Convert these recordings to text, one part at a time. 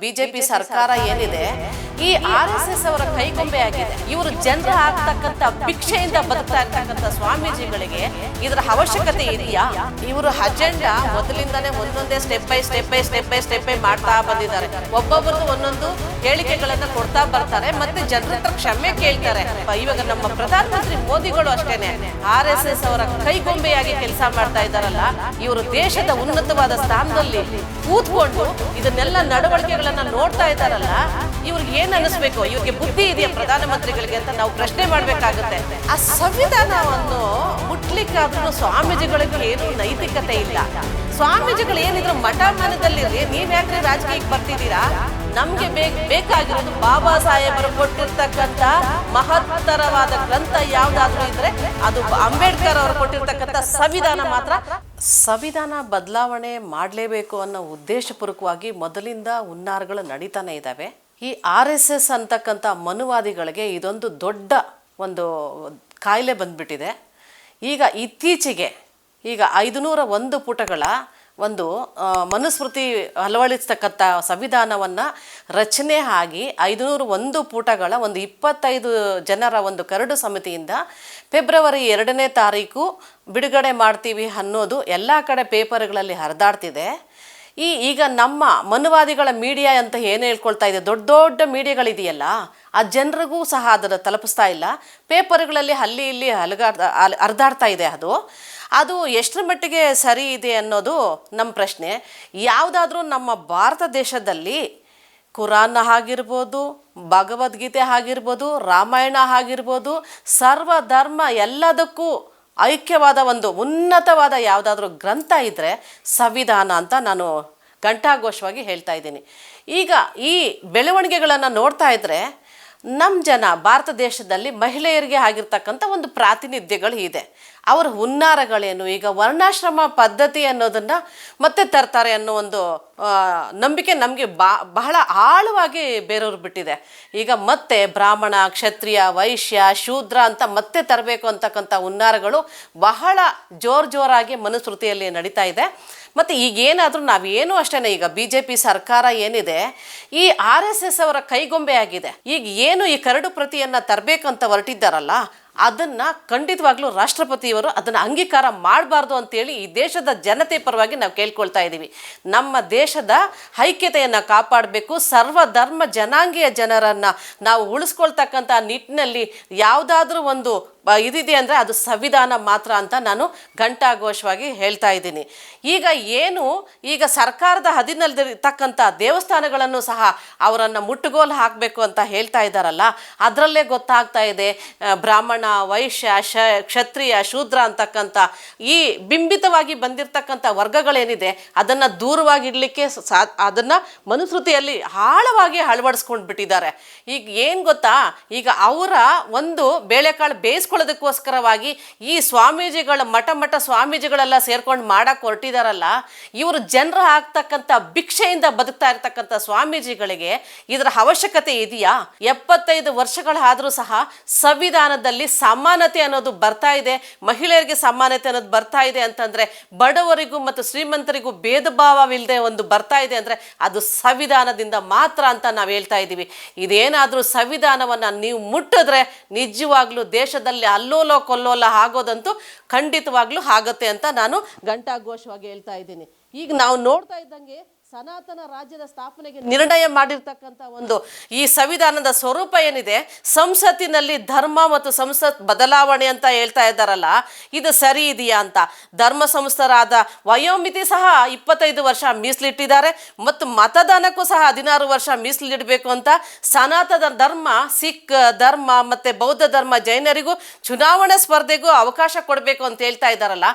BJP ಸರ್ಕಾರ ಏನಿದೆ, ಈ ಆರ್ ಎಸ್ ಎಸ್ ಅವರ ಕೈಗೊಂಬೆ ಆಗಿದೆ ಇವರು ಜನರ ಆಗ್ತಕ್ಕಂಥ ಭಿಕ್ಷೆಯಿಂದ ಬದುಕ್ತಾ ಇರ್ತಕ್ಕಂಥ ಸ್ವಾಮೀಜಿಗಳಿಗೆ ಇದರ ಅವಶ್ಯಕತೆ ಇದೆಯಾ? ಇವರು ಅಜೆಂಡಾ ಮೊದಲಿಂದಾನೇ ಒಂದೊಂದೇ step by step by step by step by ಮಾಡ್ತಾ ಬಂದಿದ್ದಾರೆ. ಒಬ್ಬೊಬ್ಬರದು ಒಂದೊಂದು ಹೇಳಿಕೆಗಳನ್ನ ಕೊಡ್ತಾ ಬರ್ತಾರೆ, ಮತ್ತೆ ಜನರ ಹತ್ರ ಕ್ಷಮೆ ಕೇಳ್ತಾರೆ. ಇವಾಗ ನಮ್ಮ ಪ್ರಧಾನಮಂತ್ರಿ ಮೋದಿಗಳು ಅಷ್ಟೇನೆ. ಆರ್ ಎಸ್ ಎಸ್ ಅವರ ಕೈಗೊಂಬೆಯಾಗಿ ಕೆಲಸ ಮಾಡ್ತಾ ಇದ್ದಾರಲ್ಲ, ಇವರು ದೇಶದ ಉನ್ನತವಾದ ಸ್ಥಾನದಲ್ಲಿ ಕೂತ್ಕೊಂಡು ಇದನ್ನೆಲ್ಲ ನಡವಳಿಕೆಗಳನ್ನ ನೋಡ್ತಾ ಇದ್ದಾರಲ್ಲ, ಇವ್ರಿಗೆ ಏನ್ ಅನಿಸ್ಬೇಕು? ಇವ್ರಿಗೆ ಬುದ್ಧಿ ಇದೆಯಾ ಪ್ರಧಾನಮಂತ್ರಿಗಳಿಗೆ ಅಂತ ನಾವು ಪ್ರಶ್ನೆ ಮಾಡ್ಬೇಕಾಗುತ್ತೆ. ಆ ಸಂವಿಧಾನವನ್ನು ಮುಟ್ಲಿಕ್ಕಾದ್ರೂ ಸ್ವಾಮೀಜಿಗಳಿಗೆ ಏನು ನೈತಿಕತೆ ಇಲ್ಲ. ಸ್ವಾಮೀಜಿಗಳು ಏನಿದ್ರು ಮಠ ಮನದಲ್ಲಿ ನೀವ್ ಯಾಕ್ರಿ ರಾಜಕೀಯಕ್ಕೆ ಬರ್ತಿದ್ದೀರಾ? ನಮ್ಗೆ ಬೇಕ್ ಬೇಕಾಗಿರೋದು ಬಾಬಾ ಸಾಹೇಬರು ಕೊಟ್ಟಿರ್ತಕ್ಕಂಥ ಮಹತ್ತರವಾದ ಗ್ರಂಥ ಯಾವ್ದಾದ್ರು ಇದ್ರೆ ಅದು ಅಂಬೇಡ್ಕರ್ ಅವರು ಕೊಟ್ಟಿರ್ತಕ್ಕಂಥ ಸಂವಿಧಾನ ಮಾತ್ರ ಸಂವಿಧಾನ ಬದಲಾವಣೆ ಮಾಡಲೇಬೇಕು ಅನ್ನೋ ಉದ್ದೇಶಪೂರ್ವಕವಾಗಿ ಮೊದಲಿಂದ ಹುನ್ನಾರಗಳು ನಡೀತಾನೆ ಇದ್ದಾವೆ ಈ ಆರ್ ಎಸ್ ಎಸ್ ಅಂತಕ್ಕಂಥ ಮನುವಾದಿಗಳಿಗೆ ಇದೊಂದು ದೊಡ್ಡ ಒಂದು ಕಾಯಿಲೆ ಬಂದ್ಬಿಟ್ಟಿದೆ. ಈಗ ಇತ್ತೀಚೆಗೆ ಈಗ ಐದುನೂರ ಒಂದು ಪುಟಗಳ ಒಂದು ಮನುಸ್ಮೃತಿ ಅಳವಡಿಸ್ತಕ್ಕಂಥ ಸಂವಿಧಾನವನ್ನು ರಚನೆ ಆಗಿ ಐದುನೂರು ಒಂದು ಪುಟಗಳ ಒಂದು ಇಪ್ಪತ್ತೈದು ಜನರ ಒಂದು ಕರಡು ಸಮಿತಿಯಿಂದ ಫೆಬ್ರವರಿ ಎರಡನೇ ತಾರೀಕು ಬಿಡುಗಡೆ ಮಾಡ್ತೀವಿ ಅನ್ನೋದು ಎಲ್ಲ ಕಡೆ ಪೇಪರ್ಗಳಲ್ಲಿ ಹರಿದಾಡ್ತಿದೆ. ಈ, ಈಗ ನಮ್ಮ ಮನುವಾದಿಗಳ ಮೀಡಿಯಾ ಅಂತ ಏನು ಹೇಳ್ಕೊಳ್ತಾ ಇದೆ? ದೊಡ್ಡ ದೊಡ್ಡ ಮೀಡಿಯಾಗಳಿದೆಯಲ್ಲ ಆ ಜನರಿಗೂ ಸಹ ಅದನ್ನು ತಲುಪಿಸ್ತಾ ಇಲ್ಲ. ಪೇಪರ್ಗಳಲ್ಲಿ ಅಲ್ಲಿ ಇಲ್ಲಿ ಅಲಗಾಡ್ ಅಲ್- ಹರಿದಾಡ್ತಾ ಇದೆ ಅದು. ಅದು ಎಷ್ಟರ ಮಟ್ಟಿಗೆ ಸರಿ ಇದೆ ಅನ್ನೋದು ನಮ್ಮ ಪ್ರಶ್ನೆ. ಯಾವುದಾದ್ರೂ ನಮ್ಮ ಭಾರತ ದೇಶದಲ್ಲಿ ಕುರಾನ್ ಆಗಿರ್ಬೋದು, ಭಗವದ್ಗೀತೆ ಆಗಿರ್ಬೋದು, ರಾಮಾಯಣ ಆಗಿರ್ಬೋದು ಸರ್ವಧರ್ಮ ಎಲ್ಲದಕ್ಕೂ ಐಕ್ಯವಾದ ಒಂದು ಉನ್ನತವಾದ ಯಾವುದಾದ್ರೂ ಗ್ರಂಥ ಇದ್ದರೆ ಸಂವಿಧಾನ ಅಂತ ನಾನು ಘಂಟಾಘೋಷವಾಗಿ ಹೇಳ್ತಾ ಇದ್ದೀನಿ. ಈಗ ಈ ಬೆಳವಣಿಗೆಗಳನ್ನು ನೋಡ್ತಾ ಇದ್ದರೆ ನಮ್ಮ ಜನ ಭಾರತ ದೇಶದಲ್ಲಿ ಮಹಿಳೆಯರಿಗೆ ಆಗಿರ್ತಕ್ಕಂಥ ಒಂದು ಪ್ರಾತಿನಿಧ್ಯಗಳು ಇದೆ. ಅವರ ಹುನ್ನಾರಗಳೇನು? ಈಗ ವರ್ಣಾಶ್ರಮ ಪದ್ಧತಿ ಅನ್ನೋದನ್ನು ಮತ್ತೆ ತರ್ತಾರೆ ಅನ್ನೋ ಒಂದು ನಂಬಿಕೆ ನಮಗೆ ಬಾ, ಬಹಳ ಆಳವಾಗಿ ಬೇರೆಯವ್ರು ಬಿಟ್ಟಿದೆ. ಈಗ ಮತ್ತೆ ಬ್ರಾಹ್ಮಣ, ಕ್ಷತ್ರಿಯ, ವೈಶ್ಯ, ಶೂದ್ರ ಅಂತ ಮತ್ತೆ ತರಬೇಕು ಅಂತಕ್ಕಂಥ ಹುನ್ನಾರಗಳು ಬಹಳ ಜೋರು ಜೋರಾಗಿ ಮನುಸ್ಮೃತಿಯಲ್ಲಿ ನಡೀತಾ ಇದೆ. ಮತ್ತು ಈಗೇನಾದರೂ ನಾವೇನು ಅಷ್ಟೇ ಈಗ ಬಿ ಜೆ ಪಿ ಸರ್ಕಾರ ಏನಿದೆ, ಈ ಆರ್ ಎಸ್ ಎಸ್ ಅವರ ಕೈಗೊಂಬೆ ಆಗಿದೆ. ಈಗ ಏನು ಈ ಕರಡು ಪ್ರತಿಯನ್ನು ತರಬೇಕಂತ ಹೊರಟಿದ್ದಾರಲ್ಲ, ಅದನ್ನು ಖಂಡಿತವಾಗ್ಲೂ ರಾಷ್ಟ್ರಪತಿಯವರು ಅದನ್ನು ಅಂಗೀಕಾರ ಮಾಡಬಾರ್ದು ಅಂತೇಳಿ ಈ ದೇಶದ ಜನತೆ ಪರವಾಗಿ ನಾವು ಕೇಳ್ಕೊಳ್ತಾ ಇದ್ದೀವಿ ನಮ್ಮ ದೇಶದ ಐಕ್ಯತೆಯನ್ನು ಕಾಪಾಡಬೇಕು, ಸರ್ವಧರ್ಮ ಜನಾಂಗೀಯ ಜನರನ್ನು ನಾವು ಉಳಿಸ್ಕೊಳ್ತಕ್ಕಂಥ ನಿಟ್ಟಿನಲ್ಲಿ ಯಾವುದಾದ್ರೂ ಒಂದು ಇದಿದೆ ಅಂದರೆ ಅದು ಸಂವಿಧಾನ ಮಾತ್ರ ಅಂತ ನಾನು ಘಂಟಾಘೋಷವಾಗಿ ಹೇಳ್ತಾ ಇದ್ದೀನಿ. ಈಗ ಏನು, ಈಗ ಸರ್ಕಾರದ ಹದಿನಲ್ಲಿರ್ತಕ್ಕಂಥ ದೇವಸ್ಥಾನಗಳನ್ನು ಸಹ ಅವರನ್ನು ಮುಟ್ಟುಗೋಲು ಹಾಕಬೇಕು ಅಂತ ಹೇಳ್ತಾ ಇದ್ದಾರಲ್ಲ, ಅದರಲ್ಲೇ ಗೊತ್ತಾಗ್ತಾ ಇದೆ ಬ್ರಾಹ್ಮಣ, ವೈಶ್ಯ, ಶ, ಕ್ಷತ್ರಿಯ, ಶೂದ್ರ ಅಂತಕ್ಕಂಥ ಈ ಬಿಂಬಿತವಾಗಿ ಬಂದಿರತಕ್ಕಂಥ ವರ್ಗಗಳೇನಿದೆ, ಅದನ್ನು ದೂರವಾಗಿಡಲಿಕ್ಕೆ ಸಾ ಅದನ್ನು ಮನುಸ್ಮೃತಿಯಲ್ಲಿ ಆಳವಾಗಿ ಅಳವಡಿಸ್ಕೊಂಡು ಬಿಟ್ಟಿದ್ದಾರೆ ಈಗ ಏನು ಗೊತ್ತಾ, ಈಗ ಅವರ ಒಂದು ಬೇಳೆಕಾಳು ಬೇಯಿಸ್ಕೊಳ್ಳೋದಕ್ಕೋಸ್ಕರವಾಗಿ ಈ ಸ್ವಾಮೀಜಿಗಳ ಮಠ ಮಠ ಸ್ವಾಮೀಜಿಗಳೆಲ್ಲ ಸೇರ್ಕೊಂಡು ಮಾಡಕ್ಕೆ ಹೊರಟಿದಾರಲ್ಲ, ಇವರು ಜನರ ಆಗ್ತಕ್ಕಂಥ ಭಿಕ್ಷೆಯಿಂದ ಬದುಕ್ತಾ ಇರ್ತಕ್ಕಂಥ ಸ್ವಾಮೀಜಿಗಳಿಗೆ ಇದರ ಅವಶ್ಯಕತೆ ಇದೆಯಾ? ಎಪ್ಪತ್ತೈದು ವರ್ಷಗಳಾದರೂ ಸಹ ಸಂವಿಧಾನದಲ್ಲಿ ಸಮಾನತೆ ಅನ್ನೋದು ಬರ್ತಾ ಇದೆ, ಮಹಿಳೆಯರಿಗೆ ಸಮಾನತೆ ಅನ್ನೋದು ಬರ್ತಾ ಇದೆ ಅಂತಂದ್ರೆ ಬಡವರಿಗೂ ಮತ್ತು ಶ್ರೀಮಂತರಿಗೂ ಭೇದ ಭಾವವಿಲ್ಲದೆ ಒಂದು ಬರ್ತಾ ಇದೆ ಅಂದ್ರೆ ಅದು ಸಂವಿಧಾನದಿಂದ ಮಾತ್ರ ಅಂತ ನಾವು ಹೇಳ್ತಾ ಇದ್ದೀವಿ. ಇದೇನಾದರೂ ಸಂವಿಧಾನವನ್ನು ನೀವು ಮುಟ್ಟಿದ್ರೆ ನಿಜವಾಗ್ಲೂ ದೇಶದಲ್ಲಿ ಅಲ್ಲೋಲ ಕೊಲ್ಲೋಲ ಆಗೋದಂತೂ ಖಂಡಿತವಾಗ್ಲೂ ಆಗತ್ತೆ ಅಂತ ನಾನು ಘಂಟಾಘೋಷವಾಗಿ ಹೇಳ್ತಾ ಇದ್ದೀನಿ. ಈಗ ನಾವು ನೋಡ್ತಾ ಇದ್ದಂಗೆ ಸನಾತನ ರಾಜ್ಯದ ಸ್ಥಾಪನೆಗೆ ನಿರ್ಣಯ ಮಾಡಿರ್ತಕ್ಕಂಥ ಒಂದು ಈ ಸಂವಿಧಾನದ ಸ್ವರೂಪ ಏನಿದೆ, ಸಂಸತ್ತಿನಲ್ಲಿ ಧರ್ಮ ಮತ್ತು ಸಂಸತ್ ಬದಲಾವಣೆ ಅಂತ ಹೇಳ್ತಾ ಇದ್ದಾರಲ್ಲ, ಇದು ಸರಿ ಇದೆಯಾ ಅಂತ. ಧರ್ಮ ಸಂಸ್ಥರಾದ ವಯೋಮಿತಿ ಸಹ ಇಪ್ಪತ್ತೈದು ವರ್ಷ ಮೀಸಲಿಟ್ಟಿದ್ದಾರೆ ಮತ್ತು ಮತದಾನಕ್ಕೂ ಸಹ ಹದಿನಾರು ವರ್ಷ ಮೀಸಲಿಡಬೇಕು ಅಂತ ಸನಾತನ ಧರ್ಮ, ಸಿಖ್ ಧರ್ಮ ಮತ್ತು ಬೌದ್ಧ ಧರ್ಮ ಜೈನರಿಗೂ ಚುನಾವಣೆ ಸ್ಪರ್ಧೆಗೂ ಅವಕಾಶ ಕೊಡಬೇಕು ಅಂತ ಹೇಳ್ತಾ ಇದ್ದಾರಲ್ಲ.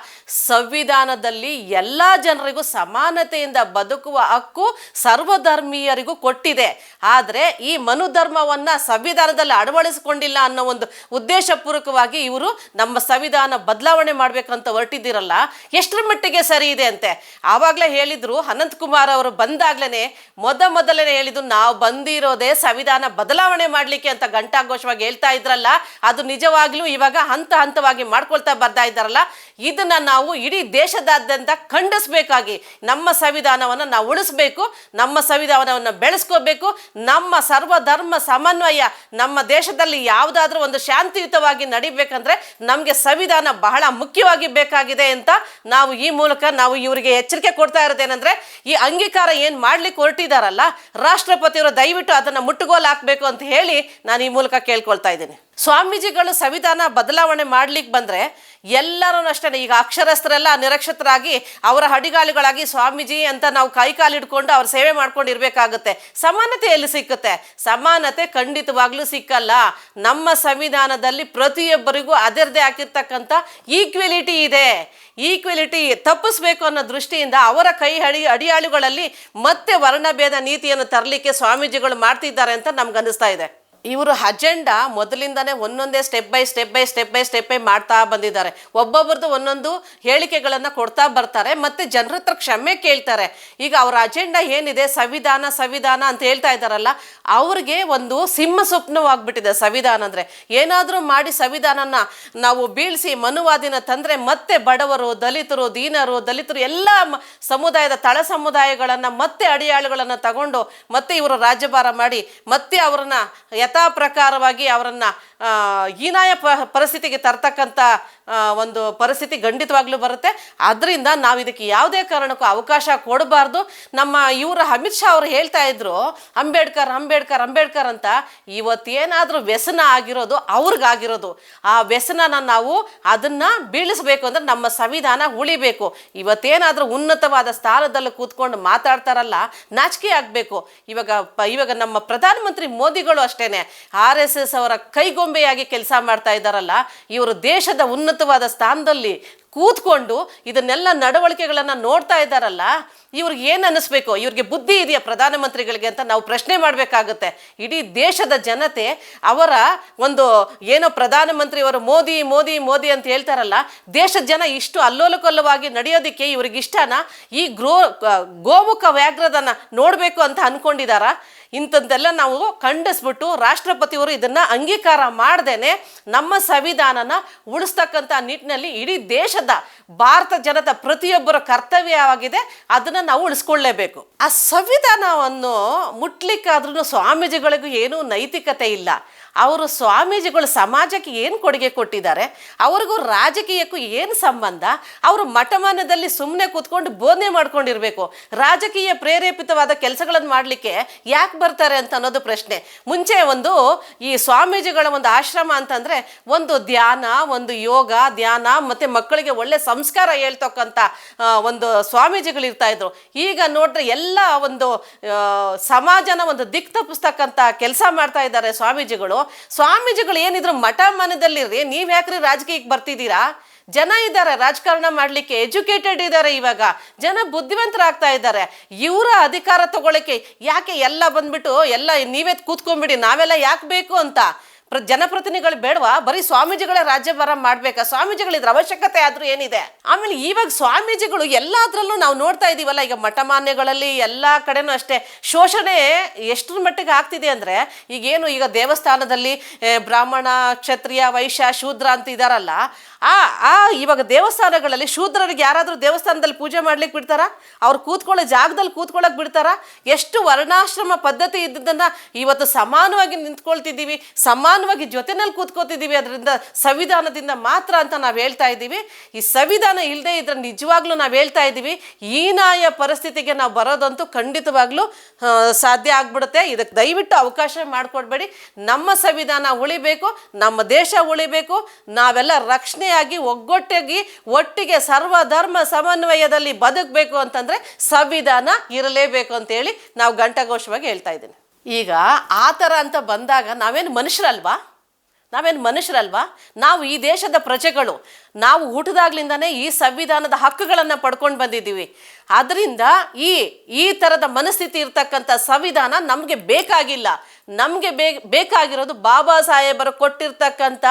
ಸಂವಿಧಾನದಲ್ಲಿ ಎಲ್ಲ ಜನರಿಗೂ ಸಮಾನತೆಯಿಂದ ಬದುಕುವ ಹಕ್ಕು ಸರ್ವಧರ್ಮೀಯರಿಗೂ ಕೊಟ್ಟಿದೆ. ಆದರೆ ಈ ಮನುಧರ್ಮವನ್ನ ಸಂವಿಧಾನದಲ್ಲಿ ಅಳವಡಿಸಿಕೊಂಡಿಲ್ಲ ಅನ್ನೋ ಒಂದು ಉದ್ದೇಶಪೂರ್ವಕವಾಗಿ ಇವರು ನಮ್ಮ ಸಂವಿಧಾನ ಬದಲಾವಣೆ ಮಾಡಬೇಕಂತ ಹೊರಟಿದ್ದೀರಲ್ಲ, ಎಷ್ಟರ ಮಟ್ಟಿಗೆ ಸರಿ ಇದೆ ಅಂತೆ? ಆವಾಗಲೇ ಹೇಳಿದ್ರು, ಅನಂತಕುಮಾರ್ ಅವರು ಬಂದಾಗ್ಲೇ ಮೊದ ಮೊದಲನೇ ಹೇಳಿದ್ರು, ನಾವು ಬಂದಿರೋದೇ ಸಂವಿಧಾನ ಬದಲಾವಣೆ ಮಾಡಲಿಕ್ಕೆ ಅಂತ ಘಂಟಾಘೋಷವಾಗಿ ಹೇಳ್ತಾ ಇದ್ರಲ್ಲ, ಅದು ನಿಜವಾಗ್ಲೂ ಇವಾಗ ಹಂತ ಹಂತವಾಗಿ ಮಾಡ್ಕೊಳ್ತಾ ಬರ್ತಾ ಇದ್ದಾರಲ್ಲ, ಇದನ್ನ ನಾವು ಇಡೀ ದೇಶದಾದ್ಯಂತ ಖಂಡಿಸಬೇಕಾಗಿ ನಮ್ಮ ಸಂವಿಧಾನವನ್ನು ನಾವು ಉಳಿಸ್ಬೇಕು, ನಮ್ಮ ಸಂವಿಧಾನವನ್ನು ಬೆಳೆಸ್ಕೋಬೇಕು, ನಮ್ಮ ಸರ್ವಧರ್ಮ ಸಮನ್ವಯ ನಮ್ಮ ದೇಶದಲ್ಲಿ ಯಾವುದಾದ್ರೂ ಒಂದು ಶಾಂತಿಯುತವಾಗಿ ನಡಿಬೇಕಂದ್ರೆ ನಮಗೆ ಸಂವಿಧಾನ ಬಹಳ ಮುಖ್ಯವಾಗಿ ಬೇಕಾಗಿದೆ ಅಂತ ನಾವು ಈ ಮೂಲಕ ನಾವು ಇವರಿಗೆ ಎಚ್ಚರಿಕೆ ಕೊಡ್ತಾ ಇರೋದೇನೆಂದ್ರೆ, ಈ ಅಂಗೀಕಾರ ಏನು ಮಾಡ್ಲಿಕ್ಕೆ ಹೊರಟಿದಾರಲ್ಲ, ರಾಷ್ಟ್ರಪತಿಯವರು ದಯವಿಟ್ಟು ಅದನ್ನು ಮುಟ್ಟುಗೋಲು ಹಾಕಬೇಕು ಅಂತ ಹೇಳಿ ನಾನು ಈ ಮೂಲಕ ಕೇಳ್ಕೊಳ್ತಾ ಇದ್ದೀನಿ. ಸ್ವಾಮೀಜಿಗಳು ಸಂವಿಧಾನ ಬದಲಾವಣೆ ಮಾಡ್ಲಿಕ್ಕೆ ಬಂದರೆ ಎಲ್ಲರೂ ಅಷ್ಟೇ ಈಗ ಅಕ್ಷರಸ್ಥರೆಲ್ಲ ನಿರಕ್ಷತರಾಗಿ ಅವರ ಹಡಿಗಾಲುಗಳಾಗಿ ಸ್ವಾಮೀಜಿ ಅಂತ ನಾವು ಕೈ ಕಾಲಿಡ್ಕೊಂಡು ಅವ್ರ ಸೇವೆ ಮಾಡ್ಕೊಂಡು ಇರಬೇಕಾಗುತ್ತೆ ಸಮಾನತೆ ಎಲ್ಲಿ ಸಿಕ್ಕುತ್ತೆ. ಸಮಾನತೆ ಖಂಡಿತವಾಗ್ಲೂ ಸಿಕ್ಕಲ್ಲ. ನಮ್ಮ ಸಂವಿಧಾನದಲ್ಲಿ ಪ್ರತಿಯೊಬ್ಬರಿಗೂ ಅದರದೇ ಆಗಿರ್ತಕ್ಕಂಥ ಈಕ್ವಿಲಿಟಿ ಇದೆ. ಈಕ್ವಿಲಿಟಿ ತಪ್ಪಿಸ್ಬೇಕು ಅನ್ನೋ ದೃಷ್ಟಿಯಿಂದ ಅವರ ಕೈ ಹಡಿ ಅಡಿಯಾಳುಗಳಲ್ಲಿ ಮತ್ತೆ ವರ್ಣಭೇದ ನೀತಿಯನ್ನು ತರಲಿಕ್ಕೆ ಸ್ವಾಮೀಜಿಗಳು ಮಾಡ್ತಿದ್ದಾರೆ ಅಂತ ನಮ್ಗೆ ಅನ್ನಿಸ್ತಾ ಇದೆ. ಇವರು ಅಜೆಂಡಾ ಮೊದಲಿಂದಾನೇ ಒಂದೊಂದೇ step by step by step by step by ಮಾಡ್ತಾ ಬಂದಿದ್ದಾರೆ. ಒಬ್ಬೊಬ್ರದ್ದು ಒಂದೊಂದು ಹೇಳಿಕೆಗಳನ್ನು ಕೊಡ್ತಾ ಬರ್ತಾರೆ, ಮತ್ತೆ ಜನರ ಹತ್ರ ಕ್ಷಮೆ ಕೇಳ್ತಾರೆ. ಈಗ ಅವರ ಅಜೆಂಡಾ ಏನಿದೆ? ಸಂವಿಧಾನ ಸಂವಿಧಾನ ಅಂತ ಹೇಳ್ತಾ ಇದ್ದಾರಲ್ಲ, ಅವ್ರಿಗೆ ಒಂದು ಸಿಂಹ ಸ್ವಪ್ನವಾಗ್ಬಿಟ್ಟಿದೆ ಸಂವಿಧಾನ ಅಂದರೆ. ಏನಾದರೂ ಮಾಡಿ ಸಂವಿಧಾನನ ನಾವು ಬೀಳಿಸಿ ಮನುವಾದಿನ ತಂದರೆ ಮತ್ತೆ ಬಡವರು, ದಲಿತರು, ದೀನರು, ದಲಿತರು ಎಲ್ಲ ಸಮುದಾಯದ ತಳ ಸಮುದಾಯಗಳನ್ನು ಮತ್ತೆ ಅಡಿಯಾಳುಗಳನ್ನು ತಗೊಂಡು ಮತ್ತೆ ಇವರು ರಾಜ್ಯಭಾರ ಮಾಡಿ ಮತ್ತೆ ಅವರನ್ನ ಯಥಾ ಪ್ರಕಾರವಾಗಿ ಅವರನ್ನ ಹೀನಾಯ ಪ, ಪರಿಸ್ಥಿತಿಗೆ ತರ್ತಕ್ಕಂಥ ಒಂದು ಪರಿಸ್ಥಿತಿ ಖಂಡಿತವಾಗ್ಲೂ ಬರುತ್ತೆ. ಅದರಿಂದ ನಾವು ಇದಕ್ಕೆ ಯಾವುದೇ ಕಾರಣಕ್ಕೂ ಅವಕಾಶ ಕೊಡಬಾರ್ದು. ನಮ್ಮ ಇವರು ಅಮಿತ್ ಶಾ ಅವರು ಹೇಳ್ತಾ ಇದ್ರು, ಅಂಬೇಡ್ಕರ್ ಅಂಬೇಡ್ಕರ್ ಅಂಬೇಡ್ಕರ್ ಅಂತ ಇವತ್ತೇನಾದರೂ ವ್ಯಸನ ಆಗಿರೋದು ಅವ್ರಿಗಾಗಿರೋದು. ಆ ವ್ಯಸನನ ನಾವು ಅದನ್ನು ಬೀಳಿಸಬೇಕು ಅಂದರೆ ನಮ್ಮ ಸಂವಿಧಾನ ಉಳಿಬೇಕು. ಇವತ್ತೇನಾದರೂ ಉನ್ನತವಾದ ಸ್ಥಾನದಲ್ಲಿ ಕೂತ್ಕೊಂಡು ಮಾತಾಡ್ತಾರಲ್ಲ, ನಾಚಿಕೆ ಆಗಬೇಕು. ಇವಾಗ ಇವಾಗ ನಮ್ಮ ಪ್ರಧಾನಮಂತ್ರಿ ಮೋದಿಗಳು ಅಷ್ಟೇನೆ. ಆರ್ ಎಸ್ ಅವರ ಕೈಗೊಂಬೆಯಾಗಿ ಕೆಲಸ ಮಾಡ್ತಾ ಇದ್ದಾರಲ್ಲ, ಇವರು ದೇಶದ ಉನ್ನತವಾದ ಸ್ಥಾನದಲ್ಲಿ ಕೂತ್ಕೊಂಡು ಇದನ್ನೆಲ್ಲ ನಡವಳಿಕೆಗಳನ್ನು ನೋಡ್ತಾ ಇದ್ದಾರಲ್ಲ, ಇವ್ರಿಗೆ ಏನು ಅನ್ನಿಸ್ಬೇಕು? ಇವ್ರಿಗೆ ಬುದ್ಧಿ ಇದೆಯಾ ಪ್ರಧಾನಮಂತ್ರಿಗಳಿಗೆ ಅಂತ ನಾವು ಪ್ರಶ್ನೆ ಮಾಡಬೇಕಾಗುತ್ತೆ. ಇಡೀ ದೇಶದ ಜನತೆ ಅವರ ಒಂದು ಏನೋ ಪ್ರಧಾನಮಂತ್ರಿಯವರು ಮೋದಿ ಮೋದಿ ಮೋದಿ ಅಂತ ಹೇಳ್ತಾರಲ್ಲ ದೇಶದ ಜನ ಇಷ್ಟು ಅಲ್ಲೋಲಕಲ್ಲವಾಗಿ ನಡೆಯೋದಕ್ಕೆ ಇವ್ರಿಗೆ ಇಷ್ಟನ ಈ ಗ್ರೋ ಗೋಮುಖ ವ್ಯಾಘ್ರದನ್ನು ನೋಡಬೇಕು ಅಂತ ಅನ್ಕೊಂಡಿದಾರ? ಇಂಥದ್ದೆಲ್ಲ ನಾವು ಖಂಡಿಸ್ಬಿಟ್ಟು ರಾಷ್ಟ್ರಪತಿಯವರು ಇದನ್ನ ಅಂಗೀಕಾರ ಮಾಡ್ದೇನೆ ನಮ್ಮ ಸಂವಿಧಾನನ ಉಳಿಸ್ತಕ್ಕಂಥ ನಿಟ್ಟಿನಲ್ಲಿ ಇಡೀ ದೇಶದ ಭಾರತ ಜನದ ಪ್ರತಿಯೊಬ್ಬರ ಕರ್ತವ್ಯವಾಗಿದೆ ಅದನ್ನ ನಾವು ಉಳಿಸ್ಕೊಳ್ಳೇಬೇಕು. ಆ ಸಂವಿಧಾನವನ್ನು ಮುಟ್ಲಿಕ್ಕಾದ್ರೂ ಸ್ವಾಮೀಜಿಗಳಿಗೂ ಏನೂ ನೈತಿಕತೆ ಇಲ್ಲ. ಅವರು ಸ್ವಾಮೀಜಿಗಳು ಸಮಾಜಕ್ಕೆ ಏನು ಕೊಡುಗೆ ಕೊಟ್ಟಿದ್ದಾರೆ, ಅವ್ರಿಗೂ ರಾಜಕೀಯಕ್ಕೂ ಏನು ಸಂಬಂಧ, ಅವರು ಮಠಮಾನದಲ್ಲಿ ಸುಮ್ಮನೆ ಕೂತ್ಕೊಂಡು ಬೋಧನೆ ಮಾಡ್ಕೊಂಡಿರಬೇಕು. ರಾಜಕೀಯ ಪ್ರೇರೇಪಿತವಾದ ಕೆಲಸಗಳನ್ನು ಮಾಡಲಿಕ್ಕೆ ಯಾಕೆ ಬರ್ತಾರೆ ಅಂತ ಅನ್ನೋದು ಪ್ರಶ್ನೆ. ಮುಂಚೆ ಒಂದು ಈ ಸ್ವಾಮೀಜಿಗಳ ಒಂದು ಆಶ್ರಮ ಅಂತಂದರೆ ಒಂದು ಧ್ಯಾನ, ಒಂದು ಯೋಗ, ಧ್ಯಾನ, ಮತ್ತು ಮಕ್ಕಳಿಗೆ ಒಳ್ಳೆ ಸಂಸ್ಕಾರ ಹೇಳ್ತಕ್ಕಂಥ ಒಂದು ಸ್ವಾಮೀಜಿಗಳು ಇರ್ತಾ ಇದ್ರು. ಈಗ ನೋಡ್ರೆ ಎಲ್ಲ ಒಂದು ಸಮಾಜನ ಒಂದು ದಿಕ್ತ ಪುಸ್ತಕ ಕೆಲಸ ಮಾಡ್ತಾ ಇದ್ದಾರೆ ಸ್ವಾಮೀಜಿಗಳು. ಸ್ವಾಮೀಜಿಗಳು ಏನಿದ್ರು ಮಠ ಮನದಲ್ಲಿರ್ರಿ, ನೀವು ಯಾಕ್ರಿ ರಾಜಕೀಯಕ್ಕೆ ಬರ್ತಿದ್ದೀರಾ? ಜನ ಇದ್ದಾರೆ, ರಾಜಕಾರಣ ಮಾಡಲಿಕ್ಕೆ ಎಜುಕೇಟೆಡ್ ಇದ್ದಾರೆ ಇವಾಗ. ಜನ ಬುದ್ಧಿವಂತರಾಗ್ತಾ ಇದ್ದಾರೆ. ಇವರ ಅಧಿಕಾರ ತಗೊಳಕ್ಕೆ ಯಾಕೆ ಎಲ್ಲ ಬಂದ್ಬಿಟ್ಟು ಎಲ್ಲ ನೀವೇ ಕೂತ್ಕೊಂಡ್ಬಿಡಿ, ನಾವೆಲ್ಲ ಯಾಕೆ ಬೇಕು ಅಂತ? ಪ್ರ ಜನಪ್ರತಿನಿಧಿಗಳು ಬೇಡವಾ? ಬರೀ ಸ್ವಾಮೀಜಿಗಳೇ ರಾಜ್ಯಭಾರ ಮಾಡ್ಬೇಕಾ? ಸ್ವಾಮೀಜಿಗಳಿದ್ರ ಅವಶ್ಯಕತೆ ಆದ್ರೂ ಏನಿದೆ? ಆಮೇಲೆ ಇವಾಗ ಸ್ವಾಮೀಜಿಗಳು ಎಲ್ಲಾದ್ರಲ್ಲೂ ನಾವು ನೋಡ್ತಾ ಇದೀವಲ್ಲ, ಈಗ ಮಠಮಾನ್ಯಗಳಲ್ಲಿ ಎಲ್ಲ ಕಡೆನೂ ಅಷ್ಟೇ. ಶೋಷಣೆ ಎಷ್ಟರ ಮಟ್ಟಿಗೆ ಆಗ್ತಿದೆ ಅಂದ್ರೆ, ಈಗೇನು ಈಗ ದೇವಸ್ಥಾನದಲ್ಲಿ ಬ್ರಾಹ್ಮಣ, ಕ್ಷತ್ರಿಯ ವೈಶ್ಯ ಶೂದ್ರ ಅಂತ ಇದಾರಲ್ಲ, ಆ ಆ ಇವಾಗ ದೇವಸ್ಥಾನಗಳಲ್ಲಿ ಶೂದ್ರರಿಗೆ ಯಾರಾದರೂ ದೇವಸ್ಥಾನದಲ್ಲಿ ಪೂಜೆ ಮಾಡ್ಲಿಕ್ಕೆ ಬಿಡ್ತಾರಾ? ಅವ್ರು ಕೂತ್ಕೊಳ್ಳೋ ಜಾಗದಲ್ಲಿ ಕೂತ್ಕೊಳ್ಳೋಕೆ ಬಿಡ್ತಾರಾ? ಎಷ್ಟು ವರ್ಣಾಶ್ರಮ ಪದ್ಧತಿ ಇದ್ದಿದ್ದನ್ನ ಇವತ್ತು ಸಮಾನವಾಗಿ ನಿಂತ್ಕೊಳ್ತಿದ್ದೀವಿ. ಸಮಾನವಾಗಿ ಜೊತೆನಲ್ಲಿ ಕೂತ್ಕೋತಿದ್ದೀವಿ. ಅದರಿಂದ ಸಂವಿಧಾನದಿಂದ ಮಾತ್ರ ಅಂತ ನಾವು ಹೇಳ್ತಾ ಇದ್ದೀವಿ. ಈ ಸಂವಿಧಾನ ಇಲ್ಲದೆ ಇದ್ರೆ ನಿಜವಾಗ್ಲೂ ನಾವು ಹೇಳ್ತಾ ಇದ್ದೀವಿ. ಹೀನಾಯ ಪರಿಸ್ಥಿತಿಗೆ ನಾವು ಬರೋದಂತೂ ಖಂಡಿತವಾಗ್ಲೂ ಸಾಧ್ಯ ಆಗ್ಬಿಡುತ್ತೆ. ಇದಕ್ಕೆ ದಯವಿಟ್ಟು ಅವಕಾಶ ಮಾಡಿಕೊಡ್ಬೇಡಿ. ನಮ್ಮ ಸಂವಿಧಾನ ಉಳಿಬೇಕು, ನಮ್ಮ ದೇಶ ಉಳಿಬೇಕು. ನಾವೆಲ್ಲ ರಕ್ಷಣೆಯಾಗಿ, ಒಗ್ಗೊಟ್ಟಾಗಿ, ಒಟ್ಟಿಗೆ ಸರ್ವಧರ್ಮ ಸಮನ್ವಯದಲ್ಲಿ ಬದುಕಬೇಕು ಅಂತಂದ್ರೆ ಸಂವಿಧಾನ ಇರಲೇಬೇಕು ಅಂತೇಳಿ ನಾವು ಘಂಟಾಘೋಷವಾಗಿ ಹೇಳ್ತಾ ಇದ್ದೀನಿ. ಈಗ ಆ ಥರ ಅಂತ ಬಂದಾಗ ನಾವೇನು ಮನುಷ್ಯರಲ್ವಾ? ನಾವೇನು ಮನುಷ್ಯರಲ್ವಾ? ನಾವು ಈ ದೇಶದ ಪ್ರಜೆಗಳು, ನಾವು ಹುಟ್ಟಿದಾಗ್ಲಿಂದನೇ ಈ ಸಂವಿಧಾನದ ಹಕ್ಕುಗಳನ್ನು ಪಡ್ಕೊಂಡು ಬಂದಿದ್ದೀವಿ. ಅದರಿಂದ ಈ ಈ ಥರದ ಮನಸ್ಥಿತಿ ಇರ್ತಕ್ಕಂಥ ಸಂವಿಧಾನ ನಮಗೆ ಬೇಕಾಗಿಲ್ಲ. ನಮಗೆ ಬೇಕಾಗಿರೋದು ಬಾಬಾ ಸಾಹೇಬರು ಕೊಟ್ಟಿರ್ತಕ್ಕಂಥ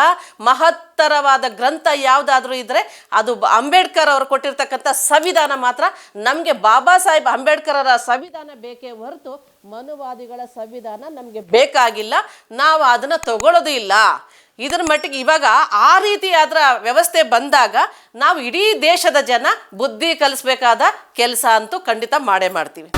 ಮಹತ್ತರವಾದ ಗ್ರಂಥ ಯಾವುದಾದ್ರೂ ಇದ್ದರೆ ಅದು ಅಂಬೇಡ್ಕರ್ ಅವರು ಕೊಟ್ಟಿರ್ತಕ್ಕಂಥ ಸಂವಿಧಾನ ಮಾತ್ರ. ನಮಗೆ ಬಾಬಾ ಸಾಹೇಬ್ ಅಂಬೇಡ್ಕರ್ ಅವರ ಸಂವಿಧಾನ ಬೇಕೇ ಹೊರತು ಮನುವಾದಿಗಳ ಸಂವಿಧಾನ ನಮಗೆ ಬೇಕಾಗಿಲ್ಲ, ನಾವು ಅದನ್ನು ತಗೊಳ್ಳೋದು ಇಲ್ಲ. ಇದರ ಮಟ್ಟಿಗೆ ಇವಾಗ ಆ ರೀತಿ ಅದರ ವ್ಯವಸ್ಥೆ ಬಂದಾಗ ನಾವು ಇಡೀ ದೇಶದ ಜನ ಬುದ್ಧಿ ಕಲಿಸ್ಬೇಕಾದ ಕೆಲಸ ಅಂತೂ ಖಂಡಿತ ಮಾಡೇ ಮಾಡ್ತೀವಿ.